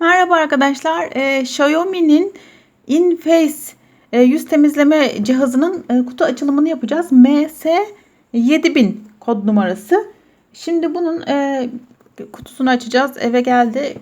Merhaba arkadaşlar. Ee, Xiaomi'nin InFace e, yüz temizleme cihazının e, kutu açılımını yapacağız. MS7000 kod numarası. Şimdi bunun e, kutusunu açacağız. Eve geldi.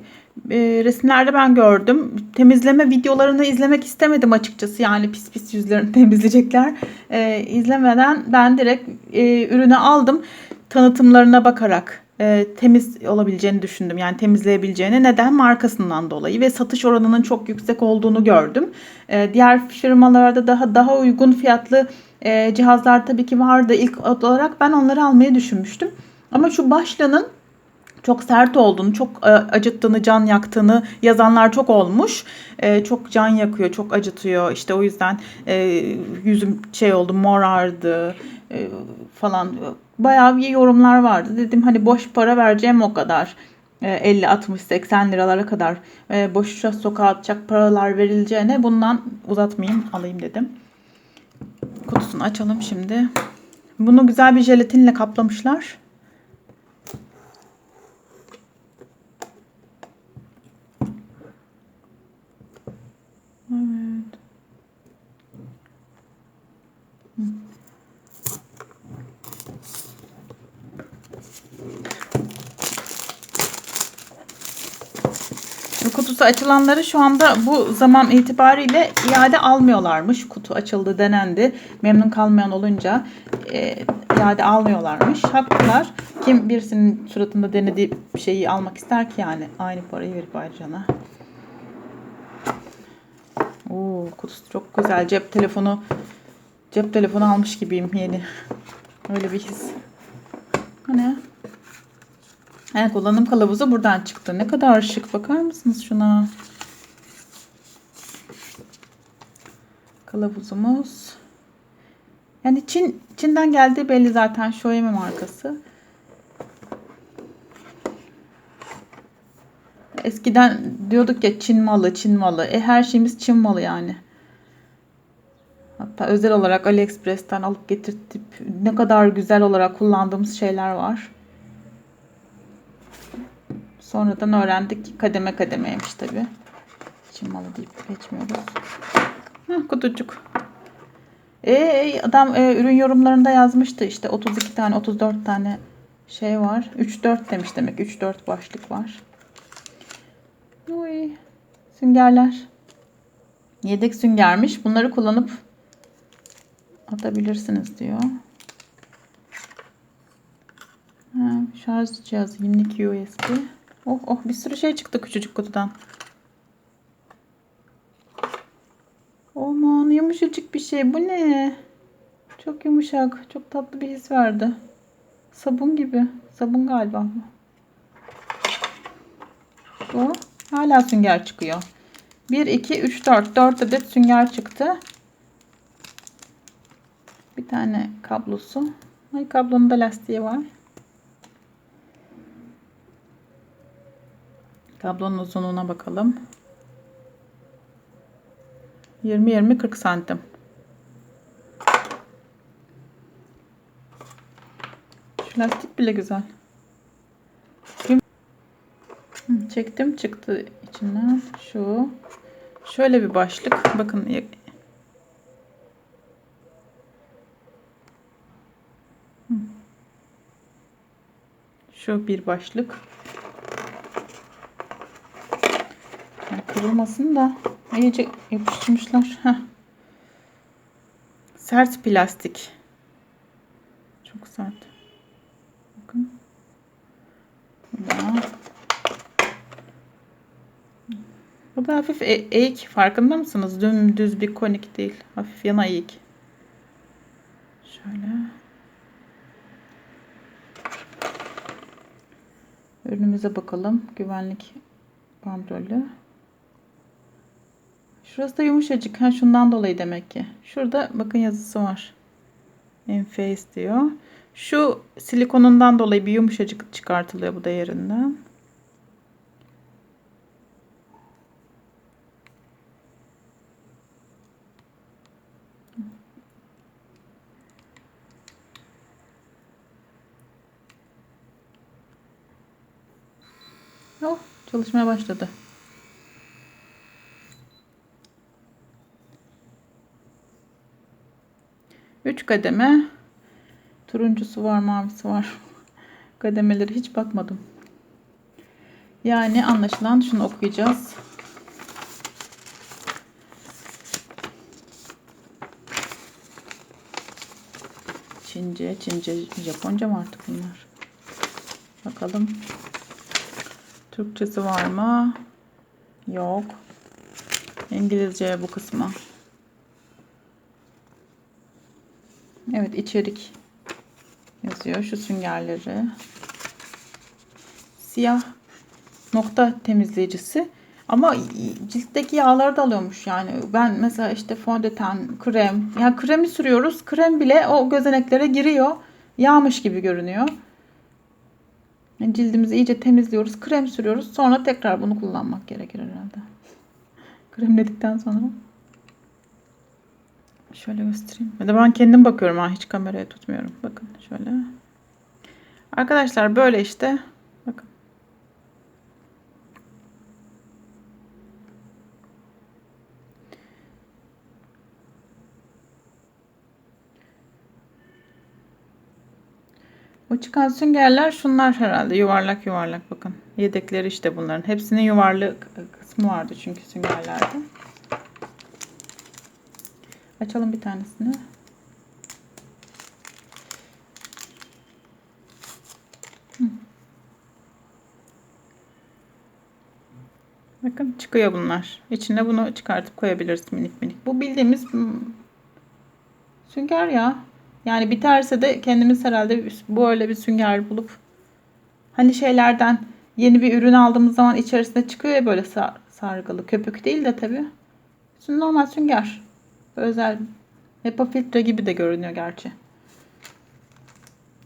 E, resimlerde ben gördüm. Temizleme videolarını izlemek istemedim açıkçası. Yani pis pis yüzlerini temizleyecekler. E, izlemeden ben direkt e, ürünü aldım. Tanıtımlarına bakarak e, temiz olabileceğini düşündüm. Yani temizleyebileceğini. Neden? Markasından dolayı ve satış oranının çok yüksek olduğunu gördüm. E, diğer firmalarda daha daha uygun fiyatlı e, cihazlar tabii ki vardı. İlk olarak ben onları almayı düşünmüştüm. Ama şu başlığının çok sert olduğunu, çok e, acıttığını, can yaktığını yazanlar çok olmuş. E, çok can yakıyor, çok acıtıyor. İşte o yüzden e, yüzüm şey oldu, morardı falan. Bayağı iyi yorumlar vardı. Dedim hani boş para vereceğim o kadar. E, 50, 60, 80 liralara kadar e, boşa sokağa atacak paralar verileceğine bundan uzatmayayım, alayım dedim. Kutusunu açalım şimdi. Bunu güzel bir jelatinle kaplamışlar. Kutusu açılanları şu anda bu zaman itibariyle iade almıyorlarmış. Kutu açıldı denendi. Memnun kalmayan olunca e, iade almıyorlarmış. Haklılar. Kim birisinin suratında denediği şeyi almak ister ki yani aynı parayı verip ayrıcana. Oo, kutusu çok güzel. Cep telefonu cep telefonu almış gibiyim yeni. Öyle bir his. Bu ne? He, kullanım kılavuzu buradan çıktı. Ne kadar şık. Bakar mısınız şuna? Kılavuzumuz. Yani Çin Çin'den geldiği belli zaten. Xiaomi markası. Eskiden diyorduk ya Çin malı, Çin malı. E her şeyimiz Çin malı yani. Hatta özel olarak AliExpress'ten alıp getirtip ne kadar güzel olarak kullandığımız şeyler var. Sonradan öğrendik ki kademe kademeymiş tabi. Çin malı deyip geçmiyoruz. Heh, kutucuk. E, adam e, ürün yorumlarında yazmıştı işte 32 tane 34 tane şey var. 3-4 demiş demek. 3-4 başlık var. Uy, süngerler. Yedek süngermiş. Bunları kullanıp atabilirsiniz diyor. Ha, şarj cihazı, yenilik USB. Oh oh bir sürü şey çıktı küçücük kutudan. Aman yumuşacık bir şey. Bu ne? Çok yumuşak. Çok tatlı bir his verdi. Sabun gibi. Sabun galiba bu. Bu. Hala sünger çıkıyor. 1, 2, 3, 4. 4 adet sünger çıktı. Bir tane kablosu. Ay kablonun da lastiği var. Kablonun uzunluğuna bakalım. 20-20-40 santim. Şu lastik bile güzel. Çektim çıktı içinden. Şu. Şöyle bir başlık. Bakın Şu bir başlık. Yani kırılmasın da iyice yapıştırmışlar. Heh. Sert plastik. Çok sert. Bakın. Bu da. Bu da hafif e eğik. Farkında mısınız? Dümdüz bir konik değil. Hafif yana eğik. Şöyle. Ürünümüze bakalım. Güvenlik bandrolü. Şurası da yumuşacık. Ha şundan dolayı demek ki. Şurada bakın yazısı var. Enface diyor. Şu silikonundan dolayı bir yumuşacık çıkartılıyor bu da yerinden. Oh çalışmaya başladı. 3 kademe. Turuncusu var, mavisi var. Kademeleri hiç bakmadım. Yani anlaşılan şunu okuyacağız. Çince, Çince, Japonca mı artık bunlar? Bakalım. Türkçesi var mı? Yok. İngilizce bu kısmı. Evet içerik yazıyor. Şu süngerleri. Siyah nokta temizleyicisi. Ama ciltteki yağları da alıyormuş yani. Ben mesela işte fondöten, krem. Ya kremi sürüyoruz. Krem bile o gözeneklere giriyor. Yağmış gibi görünüyor. Yani cildimizi iyice temizliyoruz. Krem sürüyoruz. Sonra tekrar bunu kullanmak gerekir herhalde. Kremledikten sonra. Şöyle göstereyim. Ya da ben kendim bakıyorum ha hiç kameraya tutmuyorum. Bakın şöyle. Arkadaşlar böyle işte. Bakın. O çıkan süngerler şunlar herhalde yuvarlak yuvarlak bakın. Yedekleri işte bunların. Hepsinin yuvarlak kısmı vardı çünkü süngerlerde. Açalım bir tanesini. Bakın çıkıyor bunlar. İçine bunu çıkartıp koyabiliriz minik minik. Bu bildiğimiz hmm, sünger ya. Yani biterse de kendimiz herhalde böyle bir sünger bulup hani şeylerden yeni bir ürün aldığımız zaman içerisinde çıkıyor ya böyle sar, sargılı. Köpük değil de tabii. Normal sünger. Özel HEPA filtre gibi de görünüyor gerçi.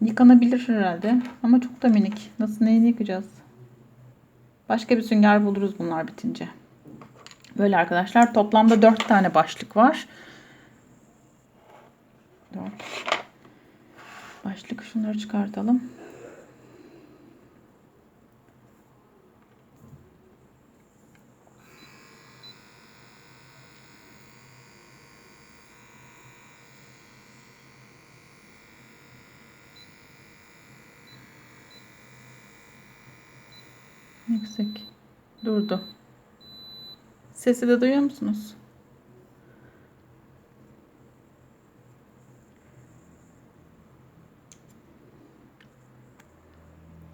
Yıkanabilir herhalde. Ama çok da minik. Nasıl neyini yıkayacağız? Başka bir sünger buluruz bunlar bitince. Böyle arkadaşlar. Toplamda 4 tane başlık var. 4 başlık. Şunları çıkartalım. Yüksek. Durdu. Sesi de duyuyor musunuz?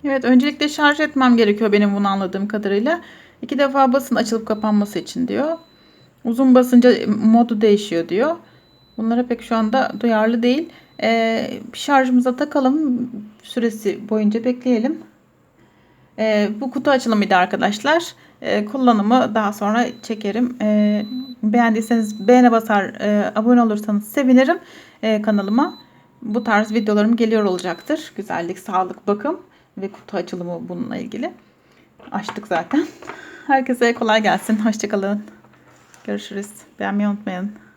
Evet öncelikle şarj etmem gerekiyor benim bunu anladığım kadarıyla. İki defa basın açılıp kapanması için diyor. Uzun basınca modu değişiyor diyor. Bunlara pek şu anda duyarlı değil. Ee, şarjımıza takalım. Süresi boyunca bekleyelim. Ee, bu kutu açılımıydı arkadaşlar. Ee, kullanımı daha sonra çekerim. Ee, beğendiyseniz beğene basar, e, abone olursanız sevinirim e, kanalıma. Bu tarz videolarım geliyor olacaktır. Güzellik, sağlık, bakım ve kutu açılımı bununla ilgili. Açtık zaten. Herkese kolay gelsin. Hoşçakalın. Görüşürüz. Beğenmeyi unutmayın.